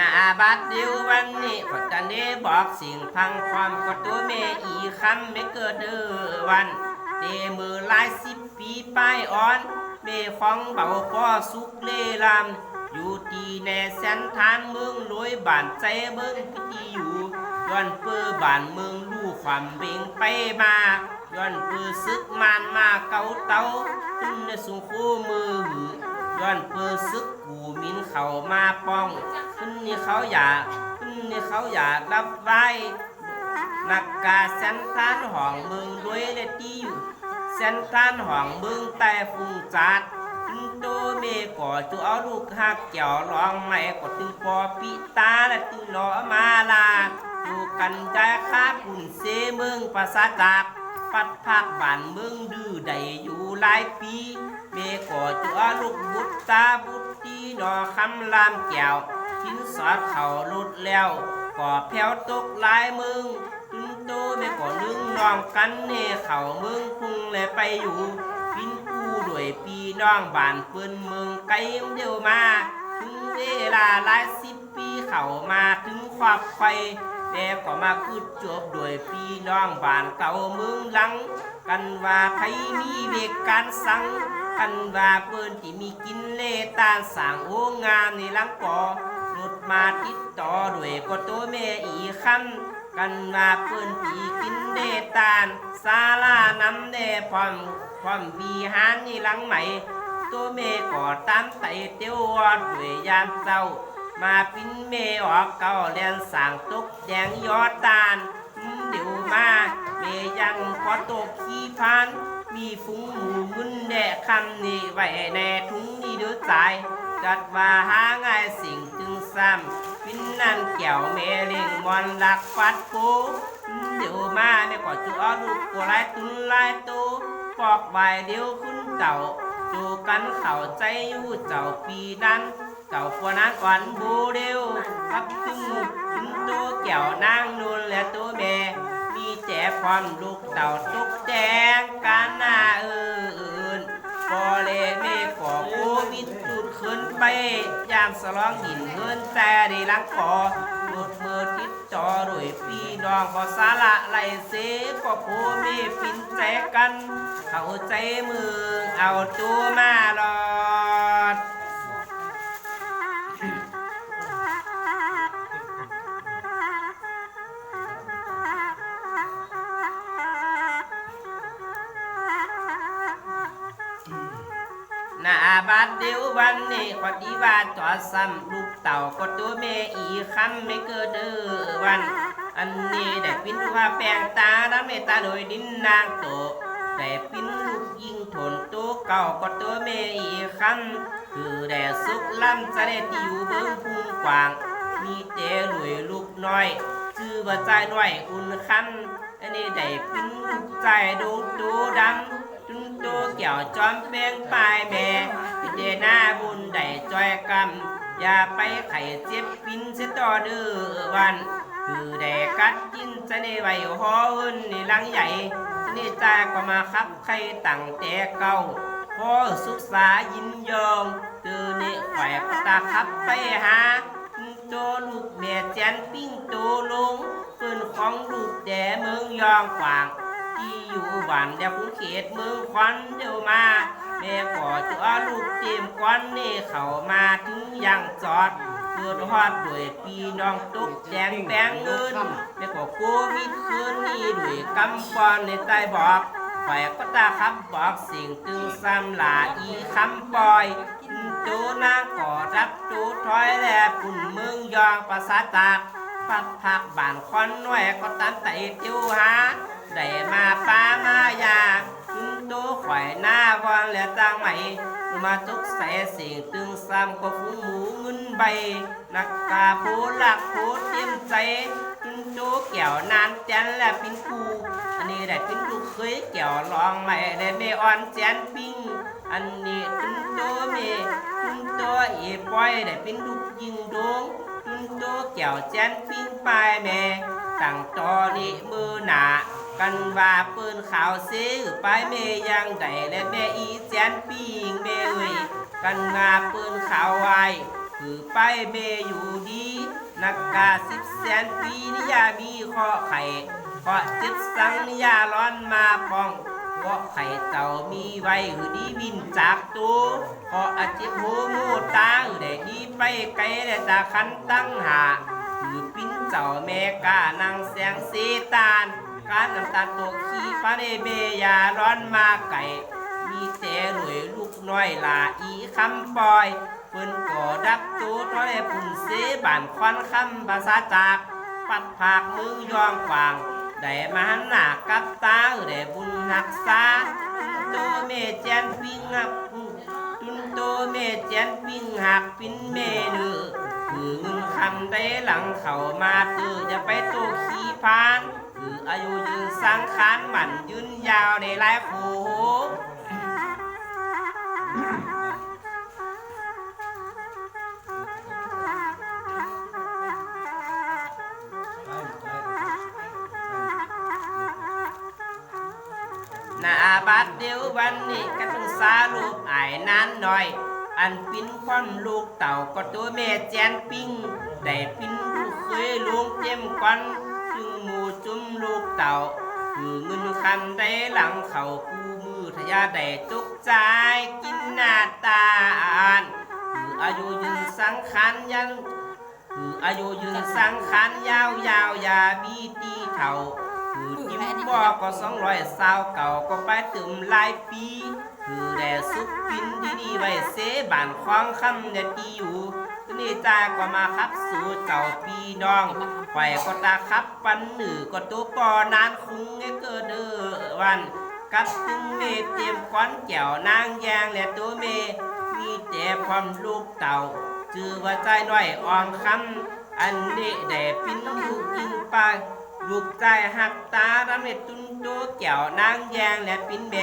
นาบัดเดียววันนี้ขอจะเนบอกสิ่งพังความก็ตัวแม่อีคำไม่เกิดเดือวันเดมือลายสิบปีป้ายอ่อน เมของเบาพ่อสุกเล่ลำอยู่ตีแน่แสนทานเมืองรวยบ้านใจเมืองพิธีอยู่ย้อนเปื้อบ้านเมืองลู่ความเบ่งไปมาย้อนเปื้อซึกมานมาเกาเตาขึ้นในสุงคู่มือย้อนเปือซึกกูมินเขามาป้อง ขึ้นนี่เขาอยากขึ้นนี่เขาอยากรับไว้นักกาเส้นทานห้องเมืองด้วยและที่อยู่เส้นทานห้องเมืองแต่ฟุงจัดขึ้นโตเมก่อจูเอาลูกหักเกี่ยวร้องไม่ก็ตึงปอปิตาและตึงหลอมาลาอยู่กันใจคาปุ่นเซเมืองภาษาจากปัดภาคบ้านเมืองดื้อใดอยู่หลายปีเมก่อจัวลูกบุตรตาบุตรตีดอคำลามแก้ว ทิ้นสอดเข่าลุดแล้วก่อแผวตกลายมึงตึงโตแม่ก่อนึ่งนองกันเน่เข่ามึงพุงเลยไปอยู่ปินกูด้วยปีน้องบานเปิ้นมืองไกลเดียวมาถึงเวลาหลายสิบปีเขามาถึงความไฟแต่ก็มาคืดจบด้วยปีน้องบ้านเก่าเมืองหลัง กันว่าไผมีเวกการสัง กันว่าเปิ้นที่มีกินเล่ตาสร้างโองงามในหลังก่อ มาติดต่อด้วยก็ตัวแม่อีคันกันว่าเปิ้นที่กินเล่ตานศาลาน้ำแด่พร้อมพร้อมบีหานในหลังใหม่ตัวแม่ก็ตามไตเตียววอดด้วยยามเจ้า มาปิ้นเมออกเก่าเลียนสร้างตกแดงยอดตาลเดี๋ยวมาเมยังพอตกขี้พันมีฟุ้งหมูมึนแดะคำนี่ไว้แน่ทุงนี่เดือใจ จัดว่าหาง่ายสิ่งจึงซ้ำปิ้นนั่นแก้วเมลิงมอนลักฟัดโกอืมเดี๋ยวมาแม่ก็จูเอาลูกกัวไล่ตุนไล่ตูปอกใบเดียวคุณเจ้าจูกันเข้าใจอยู่เจ้าปีนั้นเจ้าปวนักอ่อนบูเร็วรับถึงถึงตัวแก้วนางนูนและตัวแม่มีแจความลูกเต่าตุกแจงการหน้าเอื่นพอเลเมก่อโควิด ขึ้นไปยามสลองหินเงินแต่ดีลังคอหลุดมือติดจอรวยพี่น้องก็สาระไหลเสก็โพเมปินแจกัน เข้าใจมือเอาตัวมาหลอ บาดเดียววันนี้ขอดีว่าจอดซ้ำลูกเต่าก็ตัวแม่อีคำไม่เกิดเด้อวัน อันนี้ได้ปิ้นว่าแปลงตาแล้วเมตาโดยดินนางโตได้ปิ้นลูกยิงทนตัวเก่าก็ตัวแม่อีคำคือได้สุกล้ำจะได้ที่อยู่เบิ้งพุงกว้าง มีแต่หลุยลูกน้อยชื่อว่าใจน้อยอุ่นคำอันนี้ได้ปิ้นลูกใจดงตัวดำจุนตัวเกี่ยวจอมแป้งปลายแม่ อยกำอย่าไปไข่เจ็บปินเสียต่อเด้อวัน คือได้กัดกินจะได้ไว้หอเอินในหลังใหญ่จะได้จาก็มาคับไข่ตั้งแต่เก่าพอศึกษายินยอมเจอนี่แขวกตาขับไปหาโตลูกแม่แจนปิ้งโตลงเปิ้นของลูกแด่เมืองยองกวางที่อยู่บ้านเดียวคุ้เขตเมืองควันเดียวมา แม่ก่อจัวลูกเต็มควันนี่เขามาถึงยังจอดเกิดฮอดด้วยปีน้องตุกแดงแปงเงินแม่ก็โควิดคืนนี้ด้วยกำปอนในใต้บอกฝ่ายก็ตาครับบอกสิ่งตึงซ้ำลาอีคำปล่อยจูนางก่อรับจูถอยแลปุ่นเมืองยองภาษาจากพัดพักบ้านควันน้อยก็ตามไต่จียวหาได้มาป้ามายา และจางใหม่มาทุกใส่สิ่งตึงซ้ำก็ฟูหมูเงินใบ นักกาโพหลักโพเต็มใจตึงโตเกี่ยวนานแจนและปินกูอันนี้ได้เป็นลูเคยเกี่ยวลองใหม่ได้เมอ่อนแจนปิ้งอันนี้ตึงโตเมตึงโตเอปอยได้เป็นลูกยิงดงตึงโตเกี่ยวแจนปิ้งปลายแม่ตั้งตอนี้มือหนา กันว่าปืนขาวซื้อไปเมยังไดและแม่อีแจนปีงแม่เอ้ยกันว่าปืนขาวไว้คือไปเมอยู่ดีนักกาสิบแสนปีนิยามีข้อไข่ข้อเจ็ดสังนิยาร้อนมาป้องข้อไข่เต่ามีไว้หือดีวินจากตัวข้ออาจิโหมูตาหือได้ดีไปไกลได้ตาคันตั้งหาหือปิ้นเจ้าแม่กานางแสงเสตาน การน้ำตาลตกขี้ฟ้าเดเบยาร้อนมาไก่ มีแต่หน่วยลูกน้อยลาอีคำปล่อยเพิ่นก่อดักตูดร้อยปุ่นเสบานควันคำภาษาจาก ปัดผากมือยองกวางได้มาหันหน้ากับตาได้บุญรักษาโตเมเจนปิงหักตุนโตเมเจนปิงหักปินเมเนือคือเงินคำได้หลังเข้ามาตือจะไปโตขี้พาน คืออายุยืนสังขารหมันยืนยาวในหลายโขหน้าบัดเดียววันนี้กันต้องสาลูกอายนานหน่อย อันปิ้นควันลูกเต่าก็ตัวแม่แจนปิ้งได้ปิ้นลูกเคยลุงเจ็มควัน จึงหมูจุ้มลูกเต่า คือเงินคันได้หลังเขากูมือทะยาได้จุกใจกินหน้าตาอ่านคืออายุยืนสังขารยังคืออายุยืนสังขารยาวยาวยาบีตีเท่าคือจิ้มบอกก็สองร้อยสาวเก่าก็ไปตึมหลายปี คือแด่สุกปินที่ดีไว้เสบานคล้องคำเด็ดดีอยู่ นี้จากว่ามาครับสู่เจ้าปีน้องไข่ก็ตาครับปันหนือก็ตัวปอนานคุ้งเงเกิดเด้อวันกับตึงเมเตรียมก้อนแก้วนางแยงและตัวเม มีแต่ความลูกเต่าจือว่าใจน้อยอ่องคำอันนี้ได้ปิ้นลูกยิงไปลูกใจหักตาดำเน็ดตุนโตแก้วนางแยงและปิ้นเบ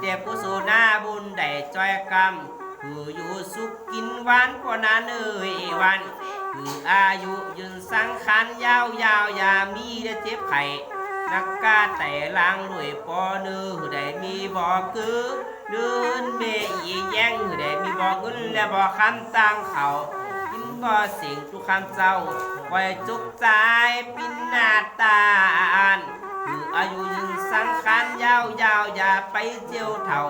แต่ผู้สูหน้าบุญได้จอยกรรม คืออยู่สุขกินหวานกว่านั้นเอ่ยวัน คืออายุยืนสังขารยาวยาวยามีได้เจ็บไข้นักกาแต่ลางรวยปอเนื้อได้มีบ่อคือเดินเมยีแย่งได้มีบ่อเงินและบ่อคำตังเขากินบ่เสียงทุกคำเจ้าไว้จุกใจปินหน้าตาอันคืออายุยืนสังขารยาวยาวอย่าไปเจียวเท่า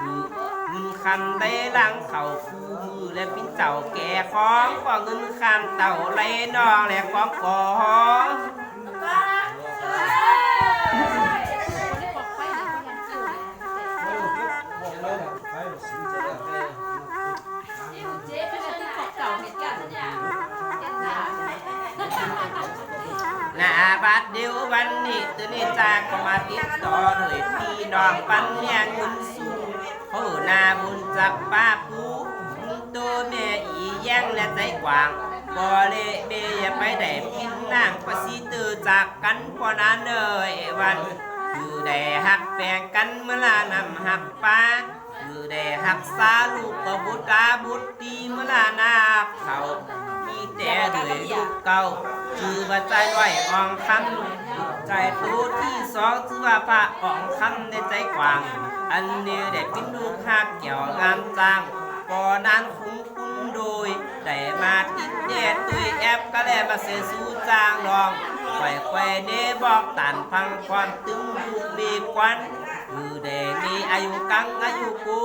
คือ เงินคำได้หลังเข่าคู่มือและปินเจ้าแก่ของก็เงินคำเต่าไรนองและของก่อหน้าบัดเดียววันนี้ตัวนี้จากก็มาติดต่อโดยพี่น้องปันแย่งเงินส น้าบุญจับป้าปูตัวแม่อีแย่งและใจกว้างบ่เลเบยไปได้พินนางประสีตือจากกันพอนั้นเลยวันคือได้หักแปลงกันเมื่อลานำหักป้าคือได้หักษาลูกกบุตราบุตรีเมื่อลานาเขามีแต่ด้วยลูกเก่า คือว่าใจไหวอ่องคำใจตัวที่สองคือว่าพระอ่องคำในใจกว้าง อันนี้ได้เป็นลูกหักเกี่ยวงามจางก่อนนั้นคุ้มคุ้นโดยได้มาติดเดดตุยแอบก็ได้มาเสียสู้จางรองไขว่ไข่เดบอกตันพังความตึงลูกมีควันคือได้มีอายุกังอายุกู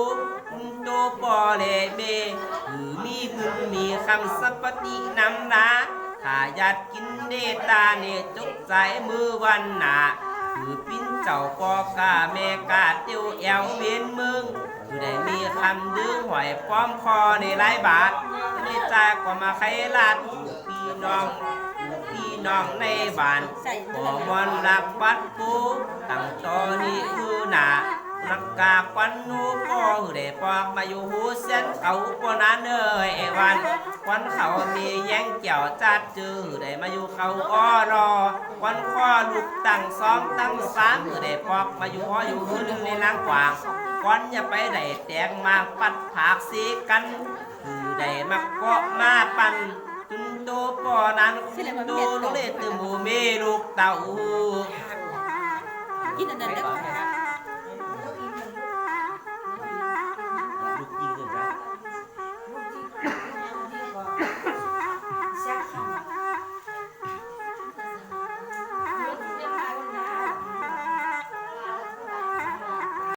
โตปอเลเมคือมีบุญมีคำสัพปตินำนา ถ้าญาติกินเดตาเนจุกใจมือวันหนาคือปิ้นเจ้าปอกาแม่กาเตียวแอวเวียนมืองคือได้มีคำดึงหอยป้อมคอในหลายบาทในจาก็มาไขลาดพี่น้องพี่น้องในบ้านขอมอนรักบัดปูตั้งตอนนี้คือหนา นักกาควันนูก็ได้ปอกมาอยู่หูเส้นเขาปนั้นเอ้ยวันควันเขามีแย่งเกี่ยวจัดจือได้มาอยู่เขาอ้อรอควันข้อลูกตั้งสองตั้งสามได้ปอกมาอยู่อ้ออยู่หืนในนางกวางควันอย่าไปได้แตกมาปัดผากสีกันคือได้มาเกาะมาปันตุนโตปอนันคุนโตโลเลตโมเมลูกเต่ากินอันนั้นได้